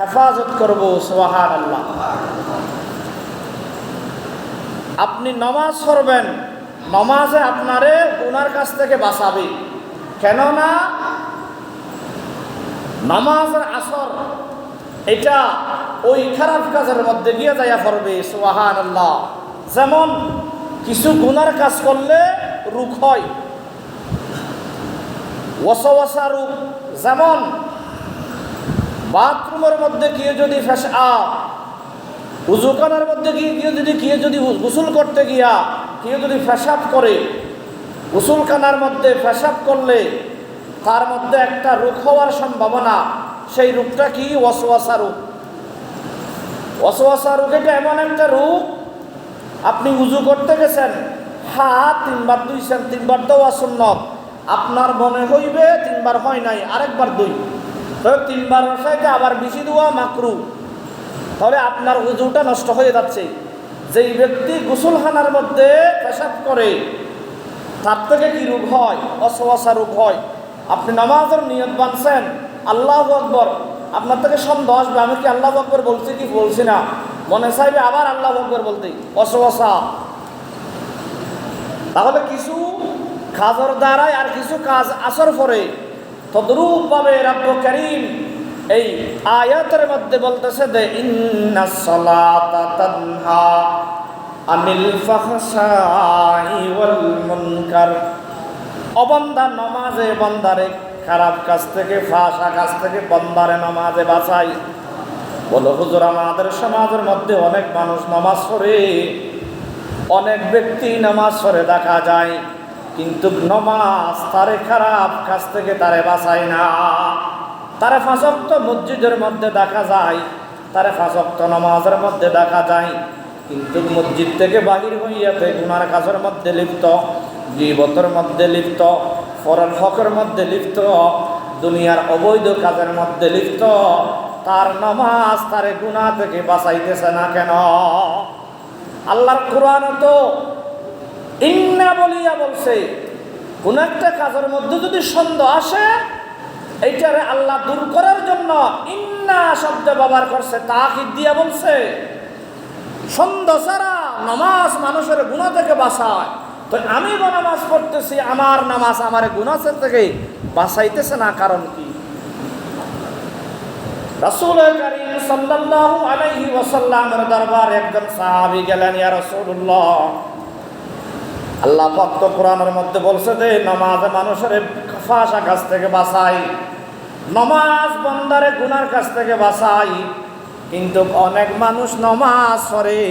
হেফাজত করব সোহান আল্লাহ আপনি নমাজ পড়বেন, নমাজে আপনারে ওনার কাছ থেকে বাঁচাবে। কেননা নামাজের আসর, এটা ওই খারাপ কাজের মধ্যে গিয়ে যাইয়া পড়বে সোহান আল্লাহ যেমন কিছু গুনার কাজ করলে রুখ হয় ওসা রূপ যেমন বাথরুমের মধ্যে গিয়ে যদি ফেসা উজুখানার মধ্যে গিয়ে গিয়ে যদি গিয়ে যদি গোসল করতে গিয়া কেউ যদি ফেসাব করে গোসলখানার মধ্যে ফেসাব করলে তার মধ্যে একটা রোগ হওয়ার সম্ভাবনা, সেই রোগটা কি? ওয়াসওয়াসা রোগ। ওয়াসওয়াসা রোগ এটা এমন একটা রোগ, আপনি উজু করতে গেছেন হাত তিনবার দুইছেন তিনবার দেওয়া সুন্নত। আপনার মনে হইবে তিনবার হয় নাই, আরেকবার দুই। তিনবার সাইতে আবার বেশি দেওয়া মাকরু। তাহলে আপনার উজুটা নষ্ট হয়ে যাচ্ছে। যেই ব্যক্তি গোসলখানার মধ্যে পেশাব করে, তার থেকে কি রোগ হয়? অসহসা রোগ হয়? আপনি নামাজের নিয়ত বানছেন আল্লাহ আকবর। আপনার থেকে সন্দেহ আসবে, আমি কি আল্লাহ আকবর বলছি কি বলছি না? মনে চাইবে আবার আল্লাহ আকবর বলতে, অসহসা। তাহলে কিছু কাজের দ্বারাই আর কিছু কাজ আসর পরে তদ্রূপ ভাবে রাব্ব করিম এই আয়াতের মধ্যে বলতেছে যে, ইন্না সালাতা আনিল ফাহশাই ওয়াল মুনকার। অবন্দা নমাজে বন্দারে খারাপ কাজ থেকে ফাঁসা কাজ থেকে বন্দারে নমাজে বাঁচাই। বলো, হুজুর, আমাদের সমাজের মধ্যে অনেক মানুষ নমাজ পড়ে, অনেক ব্যক্তি নামাজ পড়ে দেখা যায়। কিন্তু নমাজ তারে খারাপ কাছ থেকে তারে বাঁচায় না। তারে ফাঁসক্ত মসজিদের মধ্যে দেখা যায়, তারে ফাঁসক্ত নমাজের মধ্যে দেখা যায়। কিন্তু মসজিদ থেকে বাহির হইয়াতে গুনার কাজের মধ্যে লিপ্ত জীবতের মধ্যে লিপ্ত ফরল হকের মধ্যে লিপ্ত, দুনিয়ার অবৈধ কাজের মধ্যে লিপ্ত, তার নমাজ তারে গুণা থেকে বাঁচাইতেছে না কেন? আল্লাহর কোরআন তো ইন্না বলিয়া বলছে, কোন একটা কাজের মধ্যে যদি সন্দেহ আসে, এইটারে আল্লাহ দূর করার জন্য ইন্না শব্দ ব্যবহার করছে তাকিদ দিয়া বলছে, সন্দেহ ছাড়া নামাজ মানুষের গুণা থেকে বাঁচায়। তো আমি নামাজ পড়তেছি, আমার নামাজ আমার গুণাসের থেকে বাঁচাইতেছে না, কারণ কি? রাসূল আলাইহি ওয়াসাল্লামের দরবারে একজন সাহাবী গেলেন, ইয়া রাসূলুল্লাহ আল্লাহ পাক তো কোরআনের মধ্যে বলছে যে, নামাজ মানুষের ফাঁসা কাছ থেকে বাঁচাই, নমাজ বন্দারে গুনার কাছ থেকে বাঁচাই। কিন্তু অনেক মানুষ নমাজ সরে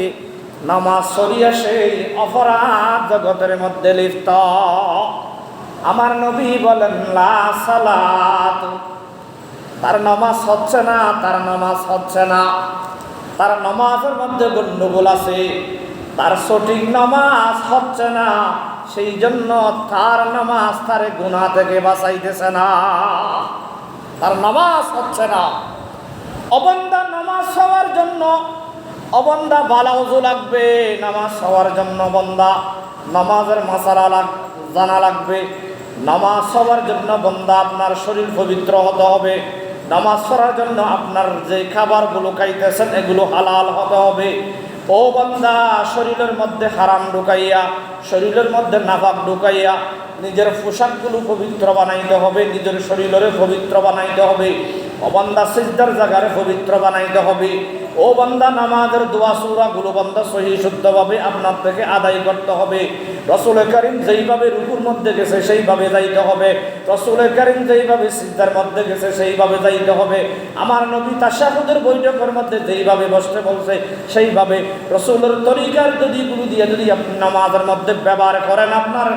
নমাজ সরিয়া সেই অপরাধ জগতের মধ্যে লিপ্ত। আমার নবী বলেন সালাত। তার নামাজ হচ্ছে না, তার নামাজ হচ্ছে না। তার নমাজের মধ্যে গণ্ডগোল আছে। তার সঠিক নামাজ হচ্ছে না, সেই জন্য তার নামাজ তার গুণা থেকে বাঁচাইতেছে না। তার নামাজ হচ্ছে না। অবন্দা নামাজ হওয়ার জন্য, অবন্দা বালাউজু লাগবে, নামাজ হওয়ার জন্য বন্দা। নামাজের মাসালা লাগ, জানা লাগবে, নামাজ হওয়ার জন্য বন্দা, আপনার শরীর পবিত্র হতে হবে। নামাজ পড়ার জন্য আপনার যে খাবারগুলো খাইতেছেন, এগুলো হালাল হতে হবে। ও বন্দা, শরীরের মধ্যে হারাম ঢুকাইয়া, শরীরের মধ্যে নাফাক ঢুকাইয়া নিজের পোশাকগুলো পবিত্র বানাইতে হবে, নিজের শরীরের পবিত্র বানাইতে হবে। অবন্দা সিজদার জায়গার পবিত্র বানাইতে হবে। ও বন্দা, নামাজের দোয়া, সুরাগুলো বন্দা, সহি, শুদ্ধভাবে আপনার থেকে আদায় করতে হবে। রসুল করিম যেইভাবে রুকুর মধ্যে গেছে, সেইভাবে যাইতে হবে। রসুল করিম যেইভাবে সিদ্ধার মধ্যে গেছে, সেইভাবে যাইতে হবে। আমার নবী তাশাহুদের বৈঠকের মধ্যে যেইভাবে বসতে বলছে, সেইভাবে রসুলের তরিকার যদি গুরু দিয়ে যদি নামাজের মধ্যে ব্যবহার করেন, আপনার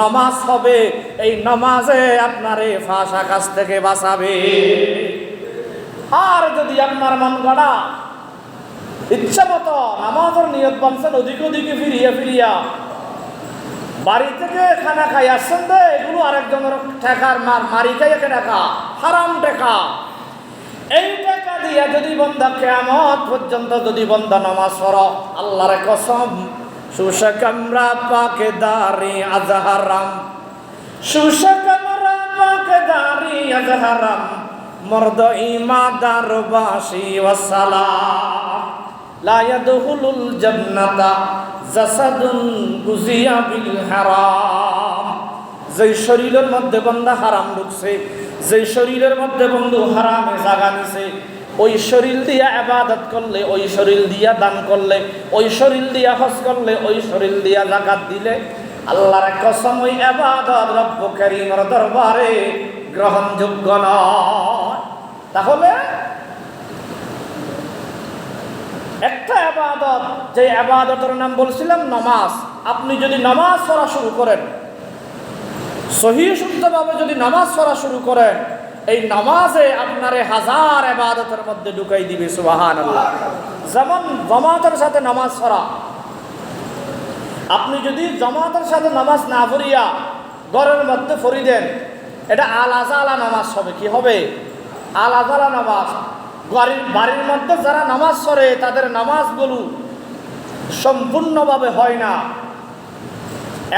নামাজ হবে। এই নামাজে আপনার এ ফাঁসা কাছ থেকে বাঁচাবে। আর যদি আপনার মন গড়া ইচ্ছা মতো নামাজের নিয়ত বানছেন, ওদিকে ওদিকে ফিরিয়া ফিরিয়া। বাড়ি থেকে খানা খাই আসছেন দে এগুলো আরেকজনের ঠেকার মার, মারি খাই একে টাকা হারাম টাকা এই টাকা দিয়া যদি বন্ধা কেমত পর্যন্ত যদি বন্ধা নামাজ পড়, আল্লাহর কসম সুশাকামরা পাকে দারি আজহারাম। সুশাকামরা পাকে দারি আজহারাম। মর্দ ইমাদার বাসি ওয়াসালাম লা ইয়াদখুলুল জান্নাতা জাসাদুন গুজিয়া বিল হারাম। যেই শরীরের মধ্যে বন্ধা হারাম ঢুকছে, যেই শরীরের মধ্যে বন্ধু হারামে জাগা নিছে ওই শরীর দিয়া আবাদত করলে, ওই শরীর দিয়া দান করলে, ওই শরীর দিয়া হজ করলে, ওই শরীর দিয়া জাকাত দিলে আল্লাহর কসম ওই আবাদত রব্ব করিমের দরবারে গ্রহণযোগ্য নয়। তাহলে একটা আবাদত, যে আবাদতের নাম বলছিলাম নামাজ। আপনি যদি নামাজ পড়া শুরু করেন, সহি শুদ্ধভাবে যদি নামাজ পড়া শুরু করেন, এই নামাজে আপনারে হাজার আবাদতের মধ্যে ঢুকাই দিবে সুবাহান যেমন জমাতের সাথে নামাজ পড়া। আপনি যদি জমাতের সাথে নামাজ না পড়িয়া ঘরের মধ্যে ফরি দেন এটা আল আজালা নামাজ হবে, কি হবে? আল আজালা নামাজ। বাড়ির বাড়ির মধ্যে যারা নামাজ পড়ে, তাদের নামাজ নামাজগুলো সম্পূর্ণভাবে হয় না।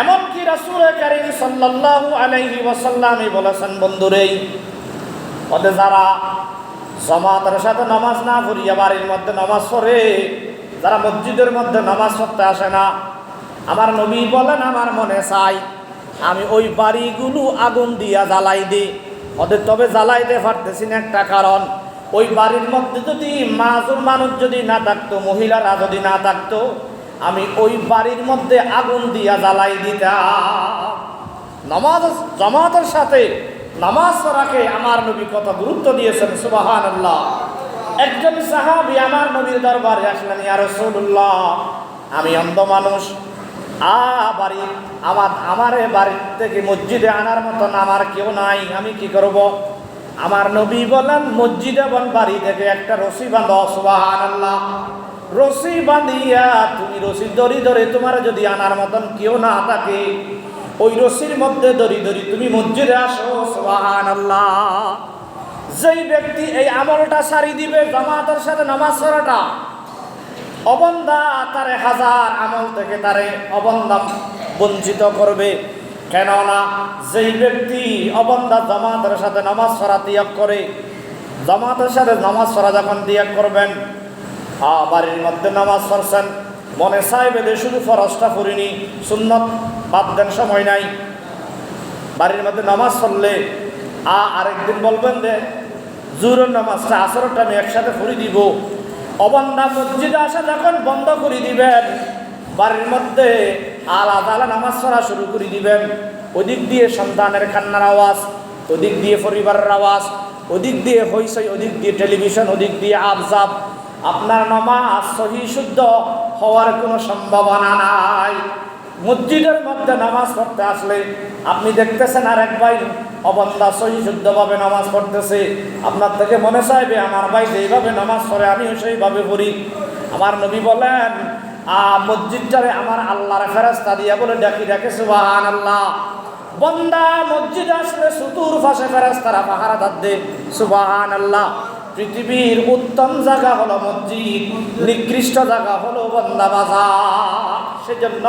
এমনকি রাসূল কারীম সাল্লাল্লাহু আলাইহি ওয়াসাল্লামই বলেছেন বন্ধুরেই ওদের যারা জমাতের সাথে নামাজ না পড়িয়া বাড়ির মধ্যে নামাজ পড়ে, যারা মসজিদের মধ্যে নামাজ পড়তে আসে না, আমার নবী বলেন, আমার মনে চাই আমি ওই বাড়িগুলো আগুন দিয়া জ্বালাই দিই ওদের তবে জ্বালাইতে পারতেছি না একটা কারণ ওই বাড়ির মধ্যে যদি মাজুর মানুষ যদি না থাকতো, মহিলারা যদি না থাকতো, আমি ওই বাড়ির মধ্যে আগুন দিয়া জ্বালাই দিতাম। নামাজ, জামাতের সাথে নামাজ পড়াকে আমার নবী কত গুরুত্ব দিয়েছেন সুবাহান একজন সাহাবি আমার নবীর দরবারে আসলেন, ইয়া রাসূলুল্লাহ, আমি অন্ধ মানুষ। আ বাড়ি, আমার আমার এ বাড়ি থেকে মসজিদে আনার মতন আমার কেউ নাই, আমি কি করব? আমার নবী বলেন, মসজিদে বন বাড়ি থেকে একটা রশি বাঁধ সুবাহান আল্লাহ রশি বাঁধিয়া তুমি রশি দড়ি ধরে তোমার যদি আনার মতন কেউ না থাকে, ওই রশির মধ্যে দড়ি দড়ি তুমি মসজিদে আসো সুবাহান আল্লাহ যেই ব্যক্তি এই আমলটা সারি দিবে, জামাতের সাথে নামাজ পড়াটা, অবন্দা তারে হাজার আমল থেকে তারে অবন্দা বঞ্চিত করবে। কেননা যেই ব্যক্তি অবন্দা জামাতের সাথে নামাজ পড়া ত্যাগ করে, জামাতের সাথে নামাজ পড়া যখন ত্যাগ করবেন বাড়ির মধ্যে নামাজ পড়ছেন, মনে বেঁধে শুধু ফরজটা পড়িনি, সুন্নত বাদ দেন সময় নাই। বাড়ির মধ্যে নামাজ পড়লে, আ আরেকদিন বলবেন যে, জুরের নামাজটা আসরটা আমি একসাথে পড়ি দিব। অবন্ধা মসজিদে আসা যখন বন্ধ করে দিবেন, বাড়ির মধ্যে আলাদা আলাদা নামাজ পড়া শুরু করে দিবেন। ওদিক দিয়ে সন্তানের কান্নার আওয়াজ, ওদিক দিয়ে পরিবারের আওয়াজ, ওদিক দিয়ে হইসই ওদিক দিয়ে টেলিভিশন, ওদিক দিয়ে আবজাব। আপনার নামাজ সহি শুদ্ধ হওয়ার কোনো সম্ভাবনা নাই। মসজিদের মধ্যে নামাজ পড়তে আসলে আপনি দেখতেছেন আর এক ভাই অবন্দা সহি শুদ্ধভাবে নামাজ পড়তেছে। আপনার থেকে মনে চাইবে, আমার ভাই যেইভাবে নামাজ পড়ে, আমিও সেইভাবে পড়ি। আমার নবী বলেন মসজিদটারে আমার আল্লাহর ফেরাস্তা দিয়া বলে ডাকি ডাকে সুবাহান আল্লাহ বন্দা মসজিদ আসলে সুতুর ফাঁসে ফেরাস্তারা পাহারা দাদে সুবাহান আল্লাহ পৃথিবীর উত্তম জায়গা হলো মসজিদ, নিকৃষ্ট জায়গা হলো বন্দা বাজার। সেজন্য